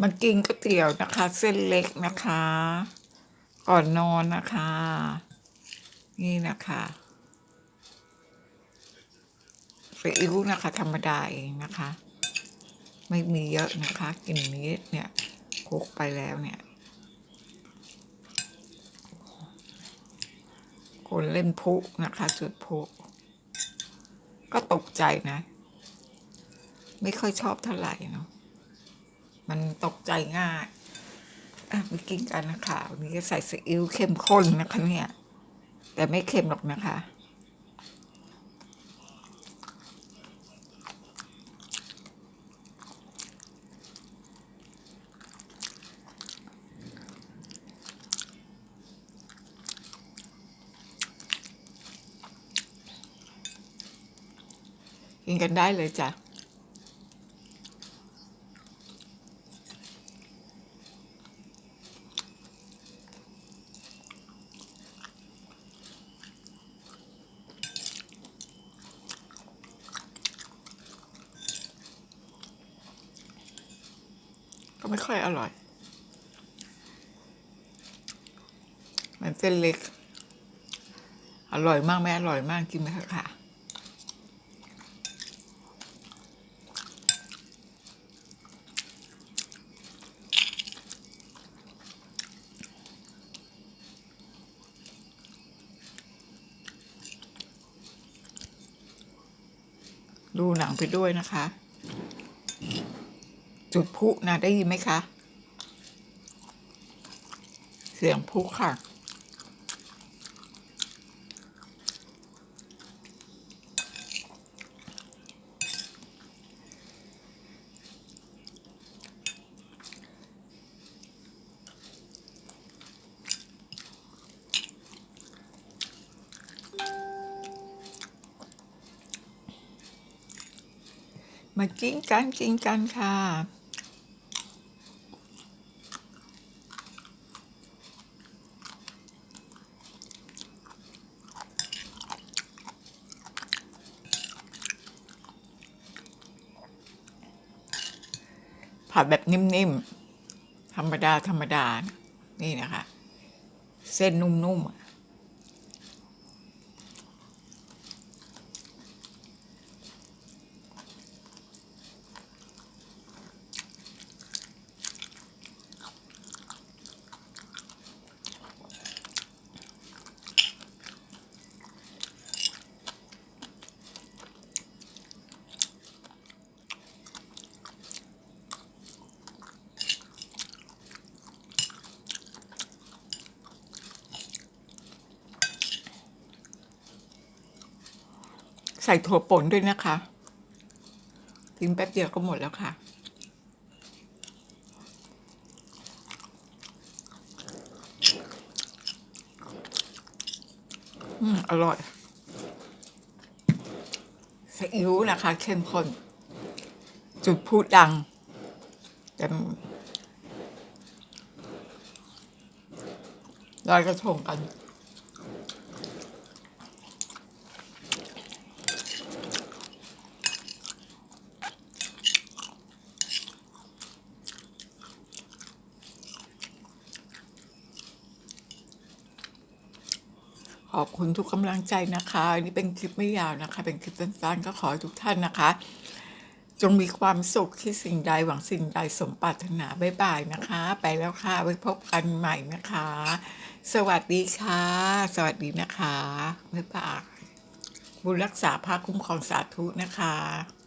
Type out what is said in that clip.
มากินก๋วยเตี๋ยวนะคะ เส้นเล็กนะคะ ก่อนนอนนะคะ นี่นะคะซีอิ๊วนะคะ ธรรมดาเองนะคะ ไม่มีเยอะนะคะกินนี้เนี่ยคลุกไปแล้วเนี่ย คนเล่นพุนะคะจุดพุก็ตกใจนะ ไม่ค่อยชอบเท่าไหร่เนาะ มันตกใจง่าย อะไปกินกันนะคะวันนี้ใส่ซีอิ๊วเข้มข้นนะคะเนี่ย แต่ไม่เค็มหรอกนะคะกินกันได้เลยจ้ะ ก็ไม่ค่อยอร่อย มันเส้นเล็ก อร่อยมากไม่อร่อยมากกินไหมคะค่ะดูหนังไปด้วยนะคะ จุดพุนะได้ยินไหมคะ เสียงพุค่ะ มากินกันกินกันค่ะ ผัดแบบนิ่มๆ ธรรมดา ธรรมดา นี่นะคะ เส้นนุ่มๆ ใส่ถั่วป่นด้วยนะคะกินแป๊บเดียวก็หมดแล้วค่ะอืมอร่อยซีอิ๊วนะคะเข้มข้นจุดพูดดังแต่ลอยกระทงกัน ขอบคุณทุกกำลังใจนะคะอันนี่เป็นคลิปไม่ยาวนะคะ เป็นคลิปสั้นๆก็ขอให้ทุกท่านนะคะ จงมีความสุขที่สิ่งใดหวังสิ่งใดสมปรารถนาบ๊ายบายนะคะ ไปแล้วค่ะไว้พบกันใหม่นะคะ สวัสดีค่ะ สวัสดีนะคะบ๊ายบายบุญรักษาพระคุ้มครองสาธุนะคะ